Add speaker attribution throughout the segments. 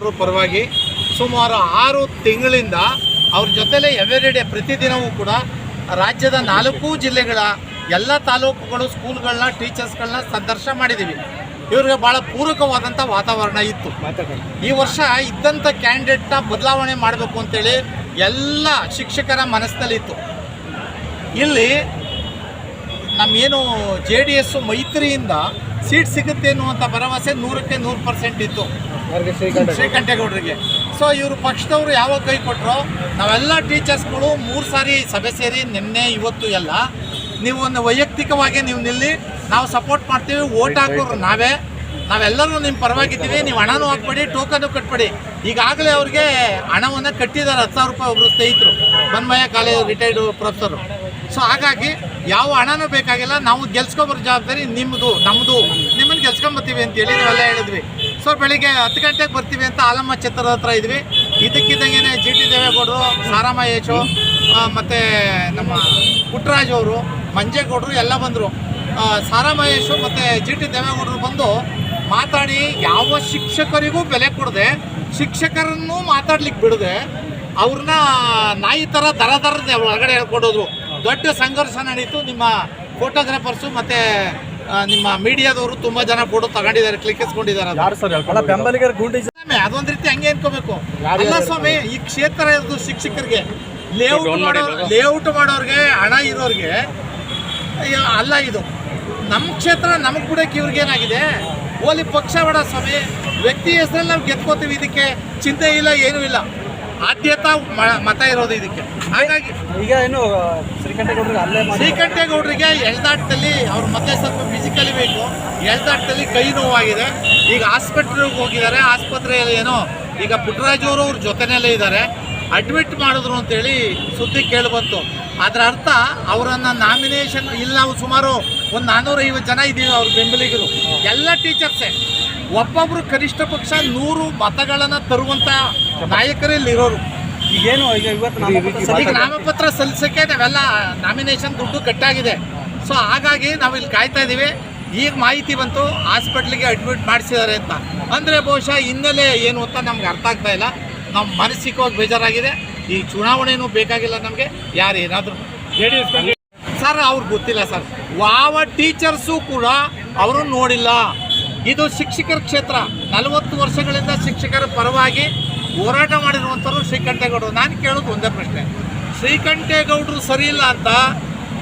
Speaker 1: ಅವ್ರ ಪರವಾಗಿ ಸುಮಾರು ಆರು ತಿಂಗಳಿಂದ ಅವ್ರ ಜೊತೆಲೇ ಎವ್ರಿಡೇ ಪ್ರತಿದಿನವೂ ಕೂಡ ರಾಜ್ಯದ ನಾಲ್ಕು ಜಿಲ್ಲೆಗಳ ಎಲ್ಲ ತಾಲೂಕುಗಳು ಸ್ಕೂಲ್ಗಳನ್ನ ಟೀಚರ್ಸ್ಗಳನ್ನ ಸಂದರ್ಶನ ಮಾಡಿದ್ದೀವಿ ಇವ್ರಿಗೆ ಭಾಳ ಪೂರಕವಾದಂಥ ವಾತಾವರಣ ಇತ್ತು. ಈ ವರ್ಷ ಇದ್ದಂಥ ಕ್ಯಾಂಡಿಡೇಟ್ನ ಬದಲಾವಣೆ ಮಾಡಬೇಕು ಅಂತೇಳಿ ಎಲ್ಲ ಶಿಕ್ಷಕರ ಮನಸ್ಸಿನಲ್ಲಿತ್ತು ಇಲ್ಲಿ ನಮ್ಮೇನು ಜೆ ಡಿ ಎಸ್ ಮೈತ್ರಿಯಿಂದ ಸೀಟ್ ಸಿಗುತ್ತೆ ಅನ್ನುವಂಥ ಭರವಸೆ ನೂರಕ್ಕೆ ನೂರು ಪರ್ಸೆಂಟ್ ಇತ್ತು. ಶ್ರೀಕಂಠೇಗೌಡರಿಗೆ. ಸೊ ಇವರು ಪಕ್ಷದವರು ಯಾವಾಗ ಕೈ ಕೊಟ್ಟರು ನಾವೆಲ್ಲ ಟೀಚರ್ಸ್ಗಳು ಮೂರು ಸಾರಿ ಸಭೆ ಸೇರಿ ನಿನ್ನೆ ಇವತ್ತು ಎಲ್ಲ ನೀವು ಒಂದು ವೈಯಕ್ತಿಕವಾಗಿ ನೀವು ನಿಲ್ಲಿ ನಾವು ಸಪೋರ್ಟ್ ಮಾಡ್ತೀವಿ ಓಟ್ ಹಾಕೋರು ನಾವೇ. ನಾವೆಲ್ಲರೂ ನಿಮ್ಮ ಪರವಾಗಿದ್ದೀವಿ ನೀವು ಹಣನೂ ಹಾಕ್ಬೇಡಿ ಟೋಕನು ಕಟ್ಬೇಡಿ. ಈಗಾಗಲೇ ಅವ್ರಿಗೆ ಹಣವನ್ನು ಕಟ್ಟಿದ್ದಾರೆ ಹತ್ತು ಸಾವಿರ ರೂಪಾಯಿ ಒಬ್ಬರು ಸ್ನೇಹಿತರು. Banumaiah college retired professor so ಹಾಗಾಗಿ ಯಾವ ಹಣನೂ ಬೇಕಾಗಿಲ್ಲ. ನಾವು ಗೆಲ್ಸ್ಕೊಂಬರೋ ಜವಾಬ್ದಾರಿ ನಿಮ್ಮದು ನಮ್ಮದು ನಿಮ್ಮನ್ನು ಗೆಲ್ಸ್ಕೊಂಬರ್ತೀವಿ ಅಂತೇಳಿ ನಾವೆಲ್ಲ ಹೇಳಿದ್ವಿ. ಸೊ ಬೆಳಿಗ್ಗೆ ಹತ್ತು ಗಂಟೆಗೆ ಬರ್ತೀವಿ ಅಂತ ಆಲಮ್ಮ ಛತ್ರದ ಹತ್ರ ಇದ್ವಿ. ಇದಕ್ಕಿದ್ದಂಗೆ ಜಿ ಟಿ ದೇವೇಗೌಡರು ಸಾರಾಮಹೇಶು ಮತ್ತು ನಮ್ಮ ಪುಟ್ಟರಾಜ್ ಅವರು, ಮಂಜೇಗೌಡರು ಎಲ್ಲ ಬಂದರು. ಸಾರಾಮಹೇಶು ಮತ್ತು ಜಿ ಟಿ ದೇವೇಗೌಡರು ಬಂದು ಮಾತಾಡಿ ಯಾವ ಶಿಕ್ಷಕರಿಗೂ ಬೆಲೆ ಕೊಡದೆ ಶಿಕ್ಷಕರನ್ನು ಮಾತಾಡ್ಲಿಕ್ಕೆ ಬಿಡದೆ ಅವ್ರನ್ನ ನಾಯಿ ಥರ ದರ ದರದ ಒಳಗಡೆ ಹೇಳ್ಕೊಡೋದ್ರು. ದೊಡ್ಡ ಸಂಘರ್ಷ ನಡೀತು. ನಿಮ್ಮ ಫೋಟೋಗ್ರಾಫರ್ಸು ಮತ್ತೆ ನಿಮ್ಮ ಮೀಡಿಯಾದವರು ತುಂಬಾ ಜನ ಫೋಟೋ ತಗೊಂಡಿದ್ದಾರೆ ಕ್ಲಿಕ್ಕಿಸ್ಕೊಂಡಿದ್ದಾರೆ ಅದೊಂದ್ ರೀತಿ ಹಂಗೆ ಅನ್ಕೋಬೇಕು. ಅಲ್ಲ ಸ್ವಾಮಿ ಈ ಕ್ಷೇತ್ರ ಇರೋದು ಶಿಕ್ಷಕರಿಗೆ. ಲೇಔಟ್ ಮಾಡೋ ಲೇಔಟ್ ಮಾಡೋರ್ಗೆ ಹಣ ಇರೋರ್ಗೆ ಅಯ್ಯೋ, ಅಲ್ಲ ಇದು. ನಮ್ಮ ಕ್ಷೇತ್ರ ನಮಗೆ ಬಿಡೋಕೆ ಇವ್ರಿಗೇನಾಗಿದೆ ಓಲಿ ಪಕ್ಷ ಬೇಡ ಸ್ವಾಮಿ. ವ್ಯಕ್ತಿ ಹೆಸರಲ್ಲಿ ನಾವು ಗೆದ್ಕೋತೀವಿ ಇದಕ್ಕೆ ಚಿಂತೆ ಇಲ್ಲ ಏನೂ ಇಲ್ಲ. ಆದ್ಯತಾ ಮ- ಮತ ಇರೋದು ಇದಕ್ಕೆ. ಹಾಗಾಗಿ
Speaker 2: ಈಗ ಏನು ಶ್ರೀಕಂಠೇಗೌಡರಿಗೆ ಅಲ್ಲೇ
Speaker 1: ಶ್ರೀಕಂಠೇಗೌಡರಿಗೆ ಎಳ್ದಾಟದಲ್ಲಿ ಅವ್ರ ಮತ್ತೆ ಸ್ವಲ್ಪ ಫಿಸಿಕಲಿ ಬೇಕು. ಎಳ್ದಾಟದಲ್ಲಿ ಕೈ ನೋವಾಗಿದೆ. ಈಗ ಆಸ್ಪತ್ರೆಗೆ ಹೋಗಿದ್ದಾರೆ. ಆಸ್ಪತ್ರೆಯಲ್ಲಿ ಏನೋ ಈಗ ಪುಟ್ಟರಾಜು ಅವರು ಅವ್ರ ಜೊತೆನಲ್ಲೇ ಇದ್ದಾರೆ. ಅಡ್ಮಿಟ್ ಮಾಡಿದ್ರು ಅಂತೇಳಿ ಸುದ್ದಿ ಕೇಳಿಬಂತು. ಅದರ ಅರ್ಥ ಅವರನ್ನು ನಾಮಿನೇಷನ್ ಇಲ್ಲಿ ನಾವು ಸುಮಾರು ಒಂದು ನಾನ್ನೂರೈವತ್ತು ಜನ ಇದ್ದೀವಿ ಅವ್ರ ಬೆಂಬಲಿಗರು. ಎಲ್ಲ ಟೀಚರ್ಸೇ ಒಬ್ಬೊಬ್ರು ಕನಿಷ್ಠ ಪಕ್ಷ ನೂರು ಮತಗಳನ್ನು ತರುವಂಥ ನಾಯಕರಲ್ಲಿ ಇರೋರು
Speaker 2: ಈಗೇನು ಈಗ ಇವತ್ತು ನಾಮಪತ್ರ
Speaker 1: ಈಗ ನಾಮಪತ್ರ ಸಲ್ಲಿಸಕ್ಕೆ ನಾವೆಲ್ಲ ನಾಮಿನೇಷನ್ ದುಡ್ಡು ಕಟ್ಟಾಗಿದೆ. ಸೊ ಹಾಗಾಗಿ ನಾವು ಇಲ್ಲಿ ಕಾಯ್ತಾ ಇದ್ದೀವಿ ಈಗ ಮಾಹಿತಿ ಬಂತು ಹಾಸ್ಪಿಟ್ಲಿಗೆ ಅಡ್ಮಿಟ್ ಮಾಡಿಸಿದ್ದಾರೆ ಅಂತ. ಅಂದರೆ ಬಹುಶಃ ಹಿನ್ನೆಲೆ ಏನು ಅಂತ ನಮ್ಗೆ ಅರ್ಥ ಆಗ್ತಾ ಇಲ್ಲ. ನಮ್ಮ ಮಾನಸಿಕವಾಗಿ ಬೇಜಾರಾಗಿದೆ. ಈ ಚುನಾವಣೆನೂ ಬೇಕಾಗಿಲ್ಲ ನಮಗೆ. ಯಾರು ಏನಾದರೂ ಸರ್ ಅವ್ರಿಗೆ ಗೊತ್ತಿಲ್ಲ ಸರ್ ಯಾವ ಟೀಚರ್ಸು ಕೂಡ ಅವರು ನೋಡಿಲ್ಲ. ಇದು ಶಿಕ್ಷಕರ ಕ್ಷೇತ್ರ. ನಲವತ್ತು ವರ್ಷಗಳಿಂದ ಶಿಕ್ಷಕರ ಪರವಾಗಿ ಹೋರಾಟ ಮಾಡಿರುವಂಥವ್ರು ಶ್ರೀಕಂಠೇಗೌಡರು. ನಾನು ಕೇಳೋದು ಒಂದೇ ಪ್ರಶ್ನೆ. ಶ್ರೀಕಂಠೇಗೌಡರು ಸರಿ ಇಲ್ಲ ಅಂತ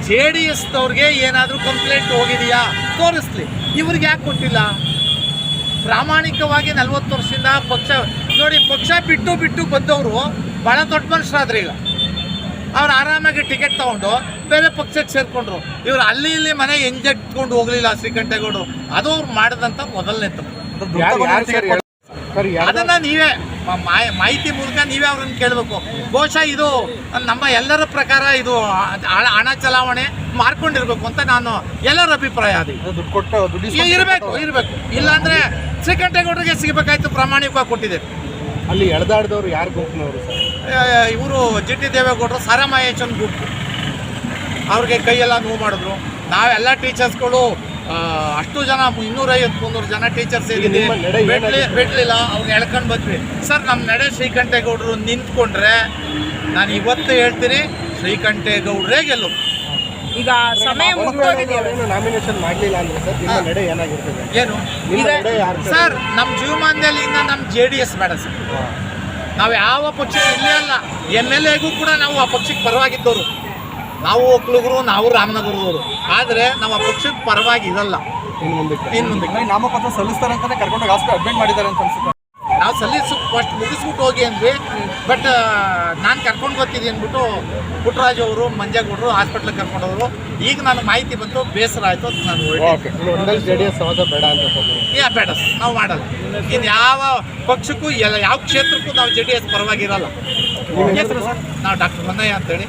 Speaker 1: ಜೆ ಡಿ ಎಸ್ದವ್ರಿಗೆ ಏನಾದರೂ ಕಂಪ್ಲೇಂಟ್ ಹೋಗಿದೆಯಾ? ತೋರಿಸ್ಲಿ. ಇವ್ರಿಗೆ ಯಾಕೆ ಕೊಟ್ಟಿಲ್ಲ? ಪ್ರಾಮಾಣಿಕವಾಗಿ ನಲ್ವತ್ತು ವರ್ಷದಿಂದ ಪಕ್ಷ ನೋಡಿ ಪಕ್ಷ ಬಿಟ್ಟು ಬಿಟ್ಟು ಬಂದವರು ಭಾಳ ದೊಡ್ಡ ಮನುಷ್ಯರಾದ್ರೆ ಈಗ. ಅವ್ರು ಆರಾಮಾಗಿ ಟಿಕೆಟ್ ತಗೊಂಡು ಬೇರೆ ಪಕ್ಷಕ್ಕೆ ಸೇರಿಕೊಂಡ್ರು. ಇವರು ಅಲ್ಲಿ ಇಲ್ಲಿ ಮನೆ ಎಂಜೆಟ್ಕೊಂಡು ಹೋಗಲಿಲ್ಲ ಶ್ರೀಕಂಠೇಗೌಡರು? ಅದು ಅವ್ರು ಮಾಡಿದಂಥ ಮೊದಲನೇ ತಪ್ಪು. ಅದನ್ನ ನೀವೇ ಮಾಹಿತಿ ಮೂಲಕ ನೀವೇ ಅವ್ರನ್ನ ಕೇಳಬೇಕು. ಬಹುಶಃ ಇದು ನಮ್ಮ ಎಲ್ಲರ ಪ್ರಕಾರ ಇದು ಹಣ- ಚಲಾವಣೆ ಮಾರ್ಕೊಂಡಿರ್ಬೇಕು ಅಂತ ನಾನು ಎಲ್ಲರ ಅಭಿಪ್ರಾಯ ಅದು. ಇರಬೇಕು ಇರಬೇಕು. ಇಲ್ಲಾಂದ್ರೆ ಶ್ರೀಕಂಠೇಗೌಡರಿಗೆ ಸಿಗಬೇಕಾಯ್ತು ಪ್ರಾಮಾಣಿಕವಾಗಿ ಕೊಟ್ಟಿದೆ.
Speaker 2: ಅಲ್ಲಿ ಎಳೆದಾಡಿದವರು ಯಾರು ಗುಂಪಿನವರು ಸರ್?
Speaker 1: ಇವರು ಜಿ ಟಿ ದೇವೇಗೌಡರು ಸಾರಾಮಹೇಶನ್ ಗುಂಪು. ಅವ್ರಿಗೆ ಕೈಯೆಲ್ಲ ನೋವು ಮಾಡಿದ್ರು. ನಾವೆಲ್ಲ ಟೀಚರ್ಸ್ಗಳು ಅಷ್ಟು ಜನ ಇನ್ನೂರೈವತ್ತು ಮುನ್ನೂರು ಜನ ಟೀಚರ್ಸ್
Speaker 2: ನಡೆ
Speaker 1: ಬಿಡ್ಲಿ ಬಿಡ್ಲಿಲ್ಲ ಅವ್ನು ಎಳ್ಕೊಂಡು ಬಂದ್ವಿ. ಸರ್ ನಮ್ಮ ನಡೆ ಶ್ರೀಕಂಠೇಗೌಡರು ನಿಂತ್ಕೊಂಡ್ರೆ ನಾನು ಇವತ್ತು ಹೇಳ್ತೀನಿ ಶ್ರೀಕಂಠೇಗೌಡರೇ ಗೆಲ್ಲು.
Speaker 3: ಈಗ ಸಮಯ
Speaker 2: ನಾಮಿನೇಷನ್ ಮಾಡಲಿಲ್ಲ ಅಂದ್ರೆ ಸರ್ ನಿಮ್ಮ ನಡೆ ಏನಾಗಿರ್ತದೆ?
Speaker 1: ಏನು? ಸರ್ ನಮ್ಮ ಜೀವಮಾನದಲ್ಲಿ ಇನ್ನ ನಮ್ಮ ಜೆ ಡಿ ಎಸ್ ಬೇಡ ಸರ್. ನಾವು ಯಾವ ಪಕ್ಷಕ್ಕೆ ಇಲ್ಲೇ ಅಲ್ಲ. ಎಂ ಎಲ್ ಎಗೂ ಕೂಡ ನಾವು ಆ ಪಕ್ಷಕ್ಕೆ ಪರವಾಗಿದ್ದವರು. ನಾವು ಒಕ್ಕಲಿಗರು ನಾವು ರಾಮನಗರದವರು. ಆದರೆ ನಮ್ಮ ಪಕ್ಷದ ಪರವಾಗಿ ಇರಲ್ಲ
Speaker 2: ಇನ್ನು ಮುಂದಕ್ಕೆ
Speaker 1: ಇನ್ನು ಮುಂದಕ್ಕೆ
Speaker 2: ನಾಮಪತ್ರ ಸಲ್ಲಿಸ್ತಾರೆ ಅಂತಾನೆ ಕರ್ಕೊಂಡು ಹಾಸ್ಪಿಟಲ್ ಅಡ್ಮಿಟ್ ಮಾಡಿದ್ದಾರೆ ಅಂತ ಅನ್ಸುತ್ತೆ.
Speaker 1: ನಾವು ಸಲ್ಲಿಸು ಫಸ್ಟ್ ಮುಗಿಸ್ಬಿಟ್ಟು ಹೋಗಿ ಅಂದ್ವಿ. ಬಟ್ ನಾನು ಕರ್ಕೊಂಡು ಬರ್ತೀನಿ ಅಂದ್ಬಿಟ್ಟು ಪುಟ್ಟರಾಜ್ ಅವರು ಮಂಜೇಗೌಡರು ಹಾಸ್ಪಿಟ್ಲಿಗೆ ಕರ್ಕೊಂಡವರು ಈಗ ನನಗೆ ಮಾಹಿತಿ ಬಂತು ಬೇಸರ ಆಯಿತು ನಾನು ಹೊರಟೆ
Speaker 2: ಓಕೆ ಜೆ ಡಿ ಎಸ್ ಸಹಜ ಬೇಡ ಅಂತ ಸರ್
Speaker 1: ಏ ಬೇಡ ಸರ್ ನಾವು ಮಾಡಲ್ಲ. ಇನ್ನು ಯಾವ ಪಕ್ಷಕ್ಕೂ ಎಲ್ಲ ಯಾವ ಕ್ಷೇತ್ರಕ್ಕೂ ನಾವು ಜೆ ಡಿ ಎಸ್ ಪರವಾಗಿರಲ್ಲ ನಾವು ಡಾಕ್ಟರ್ ಮನ್ನಯ್ಯ ಅಂತೇಳಿ.